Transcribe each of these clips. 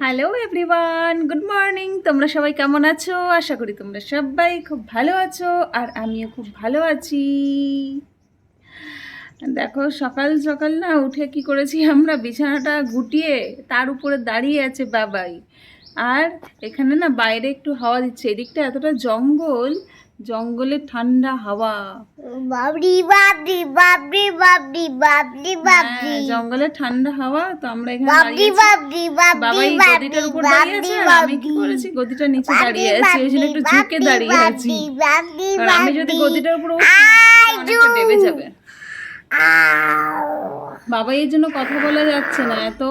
Hello everyone good morning তোমরা সবাই কেমন আছো? আশা করি তোমরা সবাই খুব ভালো আছো, আর আমিও খুব ভালো আছি। দেখো, সকাল সকাল না উঠে কি করেছি আমরা? বিছানাটা গুটিয়ে তার উপরে দাঁড়িয়ে আছে বাবাই। আর এখানে না বাইরে একটু হাওয়া দিচ্ছে। এদিকটা এতটা জঙ্গল জঙ্গলের ঠান্ডা হাওয়া। বাবরি বাবরি বাবরি বাবরি বাবরি বাবরি। হ্যাঁ, জঙ্গলের ঠান্ডা হাওয়া তো আমরা এখানে বাবরি বাবরি বাবরি বাবরি গদিটার উপর দাঁড়িয়ে আছে? আমি কি করেছি? গদিটার নিচে দাঁড়িয়ে আছি ওই জন্য একটু ঝুঁকে দাঁড়িয়ে আছি। আর আমি যদি গদিটার উপর উঠি অনেকটা ডেবে যাবে। বাবা এই জন্য কথা বলা যাচ্ছে না এত।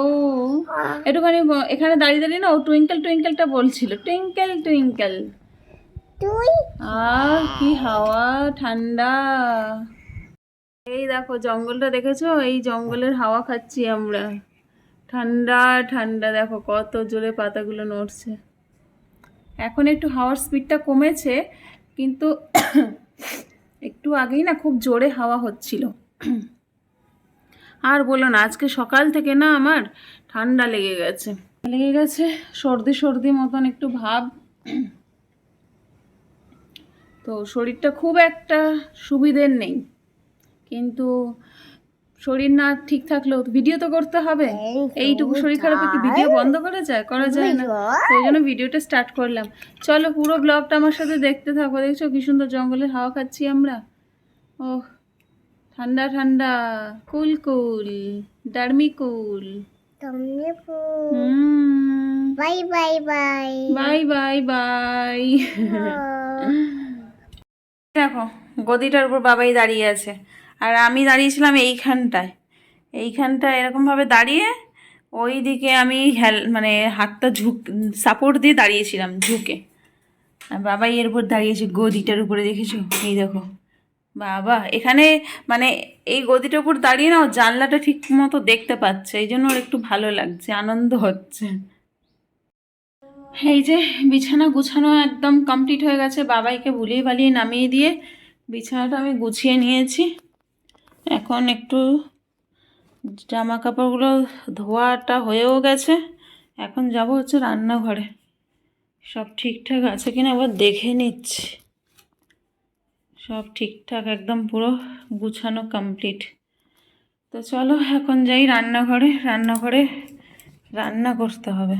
একটুখানি এখানে দাঁড়িয়ে দাঁড়িয়ে না ও টুইঙ্কেল টুইঙ্কেলটা বলছিল। টুইঙ্কেল টুইঙ্কেল তুই কি হাওয়া, ঠান্ডা। এই দেখো, জঙ্গলটা দেখেছ? এই জঙ্গলের হাওয়া খাচ্ছি আমরা। ঠান্ডা ঠান্ডা, দেখো কত জোরে পাতাগুলো নড়ছে। এখন একটু হাওয়ার স্পিডটা কমেছে, কিন্তু একটু আগেই না খুব জোরে হাওয়া হচ্ছিল। আর বলো না, আজকে সকাল থেকে না আমার ঠান্ডা লেগে গেছে। লেগে গেছে সর্দি সর্দি মতন একটু ভাব। তো শরীরটা খুব একটা সুবিধের নেই। কিন্তু শরীর না ঠিক থাকলেও ভিডিও তো করতে হবে। এইটুকু শরীর খারাপে কি ভিডিও বন্ধ করা যায়? করা যায় না। ওই জন্য ভিডিওটা স্টার্ট করলাম। চলো পুরো ব্লগটা আমার সাথে দেখতে থাকো। দেখছ কি সুন্দর জঙ্গলের হাওয়া খাচ্ছি আমরা? ও ঠান্ডা ঠান্ডা। Cool cool. ডার্মি cool. Bye bye bye. Bye bye bye. দেখো, গদিটার উপর বাবাই দাঁড়িয়ে আছে। আর আমি দাঁড়িয়েছিলাম এইখানটায়। এইখানটায় এরকমভাবে দাঁড়িয়ে ওই দিকে আমি হেল মানে হাতটা ঝুঁক সাপোর্ট দিয়ে দাঁড়িয়েছিলাম, ঝুঁকে। আর বাবাই এর উপর দাঁড়িয়েছে, গদিটার উপরে দেখেছ? এই দেখো। বাবা, এখানে মানে এই গদিটার উপর দাঁড়িয়ে না ও জানলাটা ঠিক মতো দেখতে পাচ্ছে। এই জন্য ওর একটু ভালো লাগছে, আনন্দ হচ্ছে। এই যে বিছানা গুছানো একদম কমপ্লিট হয়ে গেছে, বাবাইকে ভুলিয়ে বালিয়ে নামিয়ে দিয়ে বিছানাটা আমি গুছিয়ে নিয়েছি। এখন একটু জামা কাপড়গুলো ধোয়াটা হয়েও গেছে, এখন যাব হচ্ছে রান্নাঘরে। সব ঠিকঠাক আছে কিনা আবার দেখে নিচ্ছি। সব ঠিকঠাক, একদম পুরো গুছানো কমপ্লিট তো চলো এখন যাই রান্নাঘরে রান্নাঘরে রান্না করতে হবে।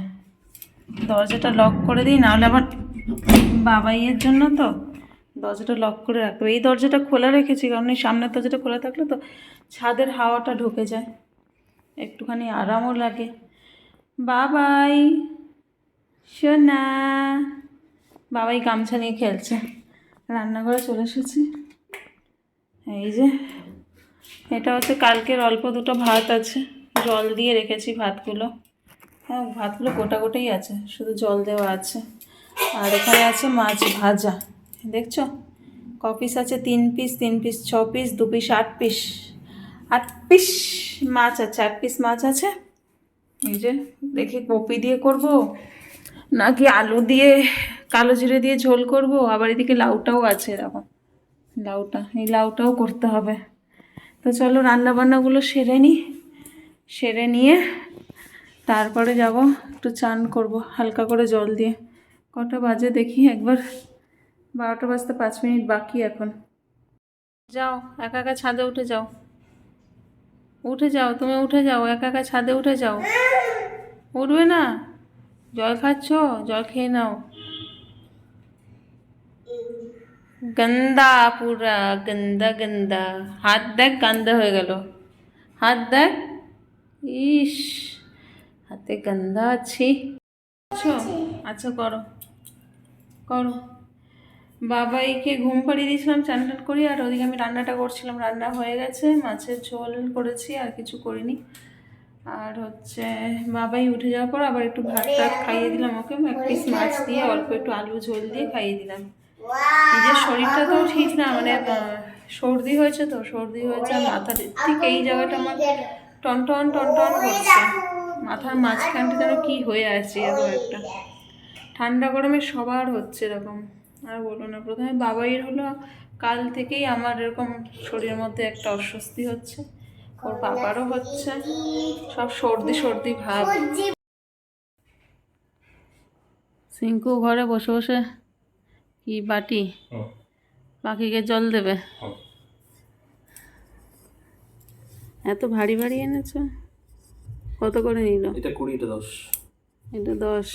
দরজাটা লক করে দিই, নাহলে আবার বাবাইয়ের জন্য তো দরজাটা লক করে রাখতে এই দরজাটা খোলা রেখেছি, কারণ এই সামনের দরজাটা খোলা থাকলে তো ছাদের হাওয়াটা ঢুকে যায়। একটুখানি আরামও লাগে। বাবাই, সোনা। বাবাই গামছা নিয়ে খেলছে। রান্নাঘরে চলে এসেছি। এই যে, এটা হচ্ছে কালকের অল্প দুটো ভাত আছে। জল দিয়ে রেখেছি ভাতগুলো। হ্যাঁ ভাতগুলো গোটা গোটাই আছে, শুধু জল দেওয়া আছে। আর এখানে আছে মাছ ভাজা, দেখছ? ক পিস আছে? তিন পিস তিন পিস ছ পিস দু পিস আট পিস আট পিস মাছ আছে, আট পিস মাছ আছে। এই যে, দেখি কপি দিয়ে করব, নাকি আলু দিয়ে কালো জিরে দিয়ে ঝোল করব, আবার এদিকে লাউটাও আছে এরকম লাউটা, এই লাউটাও করতে হবে। তো চলো রান্না বান্নাগুলো সেরে নিই সেরে নিয়ে তারপরে যাব, একটু চান করব, হালকা করে জল দিয়ে। কটা বাজে দেখি, একবার বারোটা বাজতে পাঁচ মিনিট বাকি এখন। যাও, একা একা ছাদে উঠে যাও। উঠে যাও, তুমি উঠে যাও, একা একা ছাদে উঠে যাও। উঠবে না? জল খাচ্ছ? জল খেয়ে নাও। গন্দা, পুরা গন্দা গন্দা। হাত দেখ গান্দা হয়ে গেল। হাত দেখ। ইস। হাতে গন্ধা আছি। আচ্ছা আচ্ছা করো। করো। বাবাইকে ঘুম পাড়িয়ে দিয়েছিলাম চান টান করি আর ওদিকে আমি রান্নাটা করছিলাম। রান্না হয়ে গেছে মাছের ঝোল করেছি আর কিছু করিনি। আর হচ্ছে বাবাই উঠে যাওয়ার পর আবার একটু ভাত টাত খাইয়ে দিলাম ওকে। এক পিস মাছ দিয়ে অল্প একটু আলু ঝোল দিয়ে খাইয়ে দিলাম। নিজের শরীরটা তো ঠিক না মানে সর্দি হয়েছে তো সর্দি হয়েছে মাথার ঠিক এই জায়গাটা আমার টনটন টনটন করছে। মাথার মাঝখানটা যেন কি হয়ে আছে এরকম একটা। ঠান্ডা গরমে সবার হচ্ছে এরকম আর বলো না। প্রথমে বাবাইয়ের হলো কাল থেকেই আমার এরকম শরীরের মধ্যে একটা অস্বস্তি হচ্ছে ওর বাবারও হচ্ছে সব সর্দি সর্দি ভাব। সিঙ্কু ঘরে বসে বসে কি বাটি? পাখিকে জল দেবে। এত ভারী ভারী এনেছো? কত করে নিল? এটা কুড়িটা দশ। এটা দশ।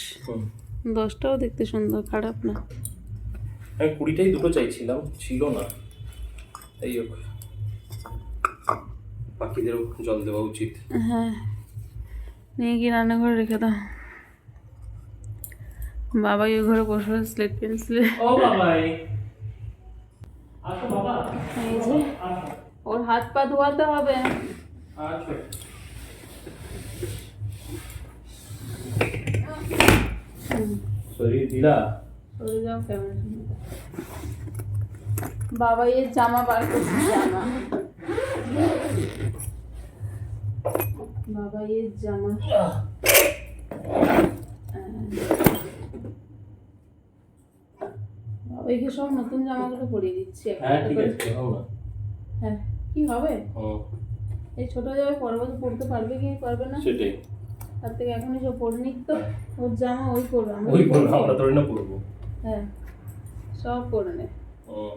দশটাও দেখতে সুন্দর খারাপ না। আমি কুড়িটাই দুটো চাইছিলাম ছিল না। এই হোক। পাখিদেরও জল দেওয়া উচিত। হ্যাঁ। নিয়ে গিয়ে রান্নাঘরে রেখে দাও। বাবাই ওই ঘরে বসে স্লেট পেন্সিলে ও বাবাই। বাবা। এই যে ওর হাত পা ধোয়াতে হবে। আসো শরীর দিলা ক্যামেরা বাবাই এর জামা বার করছে জামা। বাবাই এর জামা। বাবাইকে সব নতুন জামাগুলো পরিয়ে দিচ্ছি হ্যাঁ ঠিক আছে হ্যাঁ কি হবে? এই ছোট জামা পরে বছর পড়তে পারবে কি পারবে না? সেটাই। তার থেকে এখনই সব পরে নিক তো ওর জামা ওই করবে আমরা ওই বলব আমরা তোর না পড়ব। হ্যাঁ সব করে নে। হুম।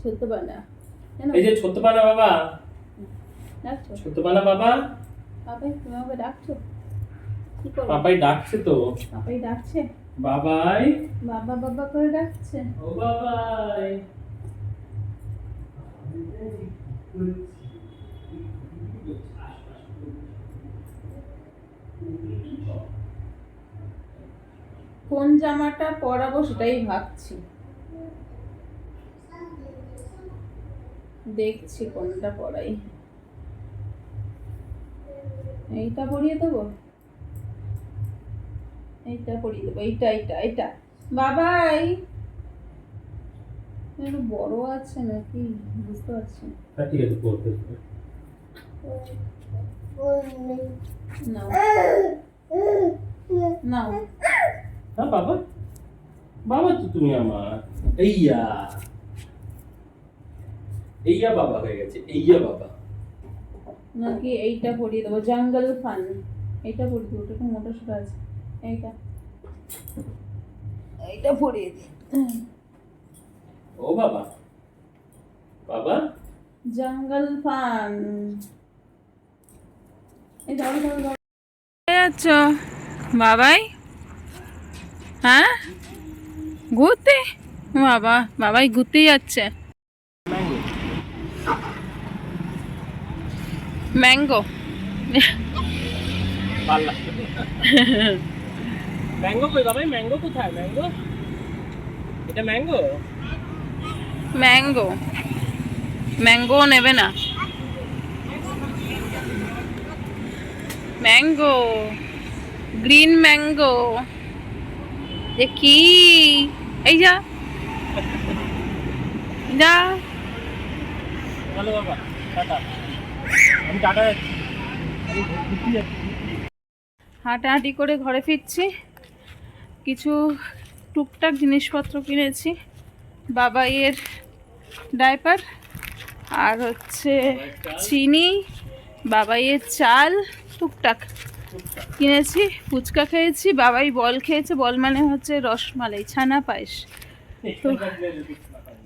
ছোট্ট বানা কেন এই যে ছোট্ট পানা বাবা ডাকছো? ছোট্ট পানা বাবা। পাপাই তুমি আমাকে ডাকছো? কি করব পাপাই ডাকছে তো। পাপাই ডাকছে? বাবাই। বাবা বাবা করে ডাকছে। ও বাবাই। কোন জামাটা পরাবো সেটাই ভাবছি। দেখছি কোনটা পরাই। এইটা পরিয়ে দেবো? এইটা পরিয়ে দেবো এইটা এইটা এইটা। বাবাই! একটু বড় আছে নাকি? বুঝতে পারছি। হ্যাঁ ঠিক আছে নাও নাও হ্যাঁ বাবা বাবা তো তুমি আমার এইয়া এইয়া বাবা হয়ে গেছে। এইয়া বাবা নাকি এইটা পরিয়ে দেবো? জঙ্গল ফান এইটা পরিয়ে দেবো। ওটা একটু মোটা সোটা আছে। এইটা। এইটা পরিয়ে দিই ও বাবা। বাবা? জঙ্গল ফান যাচ্ছ বাবাই? হ্যাঁ? ঘুরতে? বাবা বাবাই ঘুরতেই যাচ্ছে। ম্যাঙ্গো। ম্যাঙ্গো কই বাবাই? ম্যাঙ্গো কোথায়? ম্যাঙ্গো? এটা ম্যাঙ্গো? ম্যাঙ্গো। ম্যাঙ্গো নেবে না। ম্যাঙ্গো গ্রিন ম্যাঙ্গো যে কি? এই যা। যা। হাঁটাহাঁটি করে ঘরে ফিরছি। কিছু টুকটাক জিনিসপত্র কিনেছি। বাবাইয়ের ডাইপার আর হচ্ছে চিনি বাবাইয়ের চাল টুকটাক। কিনেছি, ফুচকা খেয়েছি, বাবাই বল খেয়েছে, বল মানে হচ্ছে রসমালাই, ছানা পায়েস। তো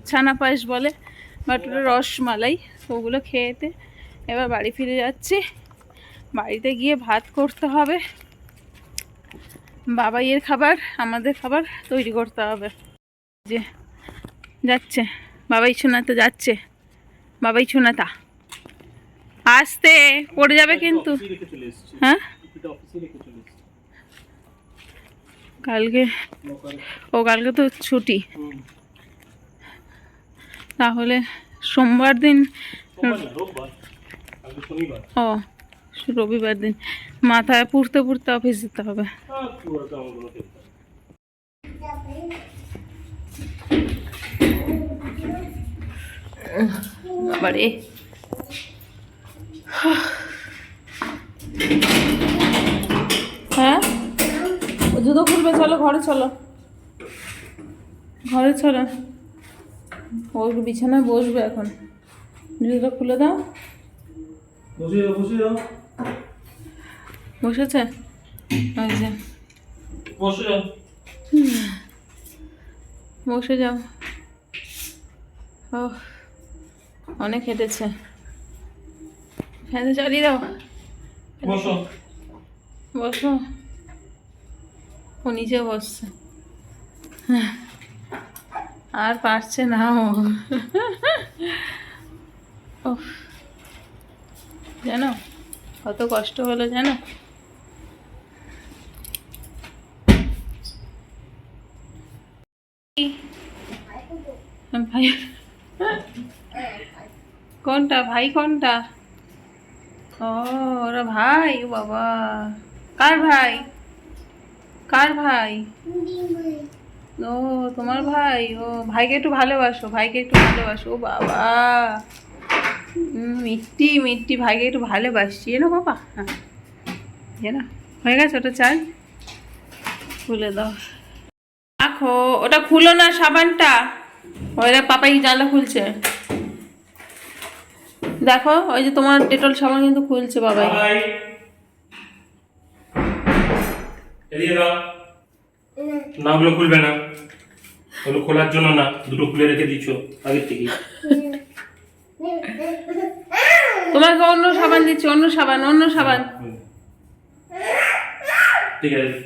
ছানা পায়েস বলে, বাট ওটা রসমালাই, ওগুলো খেয়েতে এবার বাড়ি ফিরে যাচ্ছি। বাড়িতে গিয়ে ভাত করতে হবে। বাবাইয়ের খাবার, আমাদের খাবার তৈরি করতে হবে। যে যাচ্ছে, বাবাই সোনাতে যাচ্ছে। বাবাই সোনাতা। আসতে পড়ে যাবে কিন্তু। হ্যাঁ? কালকে ও কালকে তো ছুটি। তাহলে সোমবার দিন ও রবিবার দিন। মাথায় পুড়তে পুড়তে অফিস যেতে হবে। নেই। বাবারে হ্যাঁ? জুতো খুলবে চলো ঘরে চলো। ঘরে চলো। ও বিছানায় বসবে এখন। জুতোটা খুলে দাও। বসেছে? বসে যাও। বসে যাও। ও অনেক হেঁটেছে। ফ্যানে চালিয়ে দাও। বসো। বসো। ও নিচে বসছে। আর পারছে না ও। জানো কত কষ্ট হলো জানো? ভাই কোনটা? ভাই কোনটা? ও, ওরা ভাই, ও বাবা। কার ভাই? কার ভাই? ও, তোমার ভাই? ও, ভাইকে একটু ভালোবাসো, ভাইকে একটু ভালোবাসো। ও বাবা। মিট্টি মিট্টি ভাইকে একটু ভালোবাসছি। না বাবা হ্যাঁ। না, হয়ে গেছে ওটা চাই খুলে দাও। রাখো, ওটা খুলো না সাবানটা। ওইটা পাপাই জানলা খুলছে। দেখো ওই যে তোমার ডেটল সাবান কিন্তু খুলছে বাবাই। বাবাই। না ওগুলো খুলবে না। ওগুলো খোলার জন্য না দুটো খুলে রেখে দিচ্ছ আগের থেকে। তোমাকে অন্য সাবান দিচ্ছি অন্য সাবান অন্য সাবান। ঠিক আছে।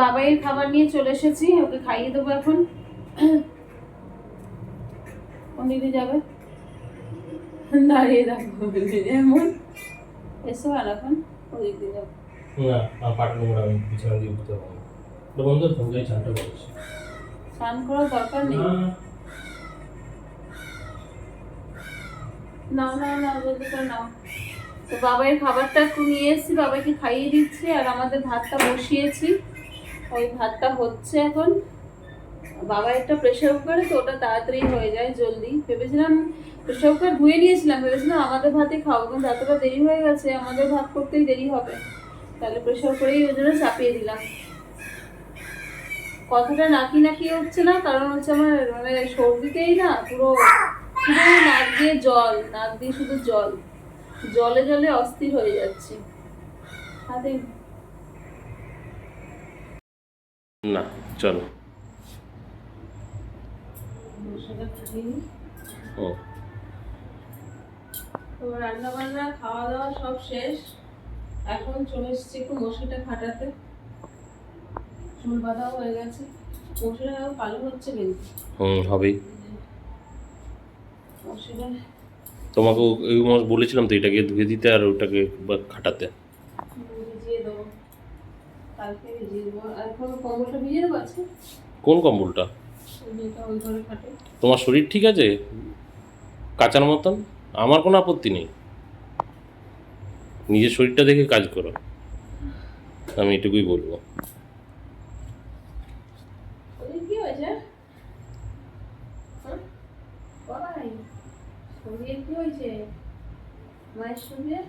বাবাইয়ের খাবার নিয়ে চলে এসেছি ওকে খাইয়ে দেবো এখন। কোন দিকে যাবে? দাঁড়িয়ে থাকব এমন। এসো আর এখন ওদিক দিয়ে না আমার পাটা আমি বিছানা দিয়ে উঠতে পারব না। ওটা বন্ধ চানটা করছি স্নান করার দরকার নেই? নাও নাও নাও জলদি করে নাও। তো বাবাইয়ের খাবারটা একটু নিয়ে এসেছি বাবাকে খাইয়ে দিচ্ছি আর আমাদের ভাতটা বসিয়েছি। ওই ভাতটা হচ্ছে এখন। বাবা একটা প্রেশার কুকারে তো ওটা তাড়াতাড়ি হয়ে যায় জলদি। ভেবেছিলাম প্রেশার কুকার ধুয়ে নিয়েছিলাম, ভেবেছিলাম আমাদের ভাতে খাব, কিন্তু এতটা দেরি হয়ে গেছে, আমাদের ভাত করতেই দেরি হবে। তাহলে প্রেশার কুকারেই ওই জন্য চাপিয়ে দিলাম। কথাটা নাকি নাকি হচ্ছে না, কারণ হচ্ছে আমার মানে সর্দিতেই না পুরো নাক দিয়ে জল, নাক দিয়ে শুধু জল। জলে জলে অস্থির হয়ে যাচ্ছি। না, চলো। ও। তো রান্না বান্না খাওয়া দাওয়া সব শেষ। এখন চলে এসেছি একটু মশিটা খাটাতে। চুল বাঁধাও হয়ে গেছে। মশিটা কালো হচ্ছে কিন্তু। হুম হবেই। মশিটা তোমাকে ওই মাস বলেছিলাম তো এটাকে ধুয়ে দিতে আর ওটাকে খাটাতে। কোন কম্বলটা? তোমার শরীর ঠিক আছে? কাঁচার মতন? আমার কোনো আপত্তি নেই। নিজের শরীরটা দেখে কাজ করো। আমি এটুকুই বলব। হ্যাঁ? মায়ের শরীরে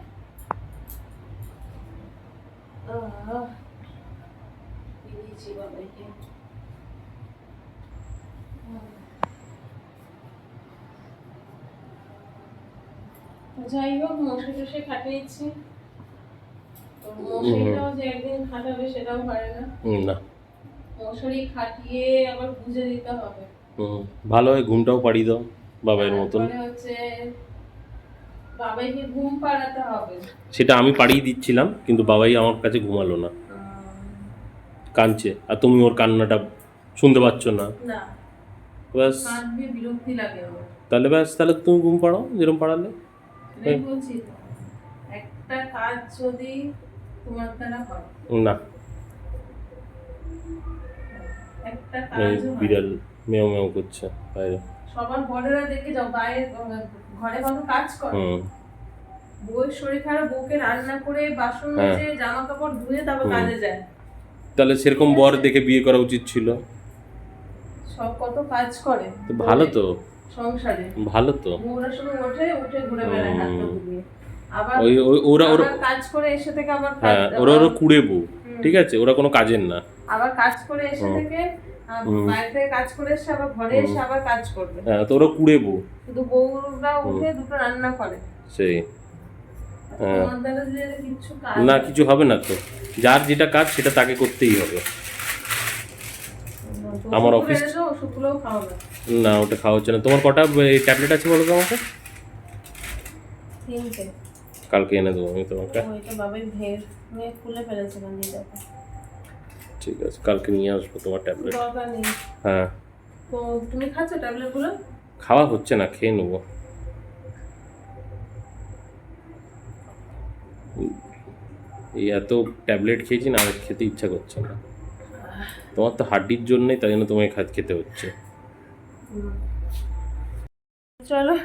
আহ, দিয়েছি বাবাইকে তো যাই হোক মশে টসে খাটিয়েছি। তো মশারিটাও যে একদিন খাটাবে সেটাও পারে না। হুম, না। মশারি খাটিয়ে আবার গুঁজে দিতে হবে। হুম, ভালো হয় ঘুমটাও পাড়িয়ে দাও মতন। হচ্ছে বাবাইকে ঘুম পাড়াতে হবে। সেটা আমি পাড়িয়ে দিচ্ছিলাম কিন্তু বাবাই আমার কাছে ঘুমালো না। কাঁদছে আর তুমি ওর কান্নাটা শুনতে পাচ্ছ না। ব্যাস। তাহলে ব্যাস তাহলে তুমি ঘুম পাড়াও যেরকম পাড়ালে। বলছি একটা কাজ যদি তোমার দ্বারা হয়। না। একটা কাজ বিড়াল মেও মেও করছে বাইরে। সবার বড়রা দেখে যাও বাইরে ঘরে কত কাজ করে। বউয়ের শরীর খারাপ বউকে রান্না করে বাসন হ্যাঁ। মেজে জামা কাপড় ধুয়ে তারপর কাজে যায়। তাহলে সেরকম বর দেখে বিয়ে করা উচিত ছিল। সব কত কাজ করে। তো ভালো তো। সংসারে। ভালো তো। শুধু ওঠে উঠে ঘুরে বেড়ায় হাত ধুয়ে আবার ওরা ওরা কাজ করে এসে থেকে আবার হ্যাঁ ওরা ওরা কুড়ে বউ ঠিক আছে? ওরা কোনো কাজের না। আবার কাজ করে এসে থেকে বাইরে কাজ করে এসে আবার ঘরে এসে আবার কাজ করবে। হ্যাঁ তো ওরা কুড়ে বউ। শুধু বউরা উঠে দুটো রান্না করে। সেই। না কিছু হবে না তো। যার যেটা কাজ সেটা তাকে করতেই হবে। আমার অফিস- না ওটা খাওয়া হচ্ছে না। তোমার কটা ট্যাবলেট আছে বলো তো আমাকে? কালকে এনে দেবো আমি তোমাকে। ঠিক আছে কালকে নিয়ে আসব তোমার ট্যাবলেট হ্যাঁ। তুমি খাচ্ছ ট্যাবলেটগুলো খাওয়া হচ্ছে না খেয়ে নেব। এই এত ট্যাবলেট খেয়েছি না আর খেতে ইচ্ছা করছে না। তোমার তো হাড্ডির জন্যই তাই জন্য তোমায় খাদ খেতে হচ্ছে। চলো।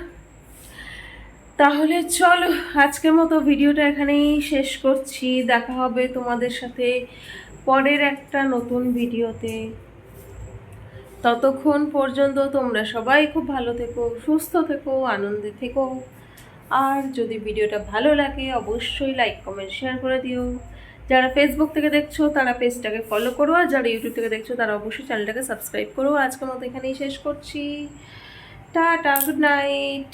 তাহলে চলো, আজকের মতো ভিডিওটা এখানেই শেষ করছি। দেখা হবে তোমাদের সাথে পরের একটা নতুন ভিডিওতে। ততক্ষণ পর্যন্ত তোমরা সবাই খুব ভালো থেকো, সুস্থ থেকো, আনন্দে থেকো। আর যদি ভিডিওটা ভালো লাগে, অবশ্যই লাইক কমেন্ট শেয়ার করে দিও। যারা ফেসবুক থেকে দেখছ, তারা পেজটাকে ফলো করো, আর যারা ইউটিউব থেকে দেখছ, তারা অবশ্যই চ্যানেলটাকে সাবস্ক্রাইব করো। আজকের মতো এখানেই শেষ করছি। Tata good night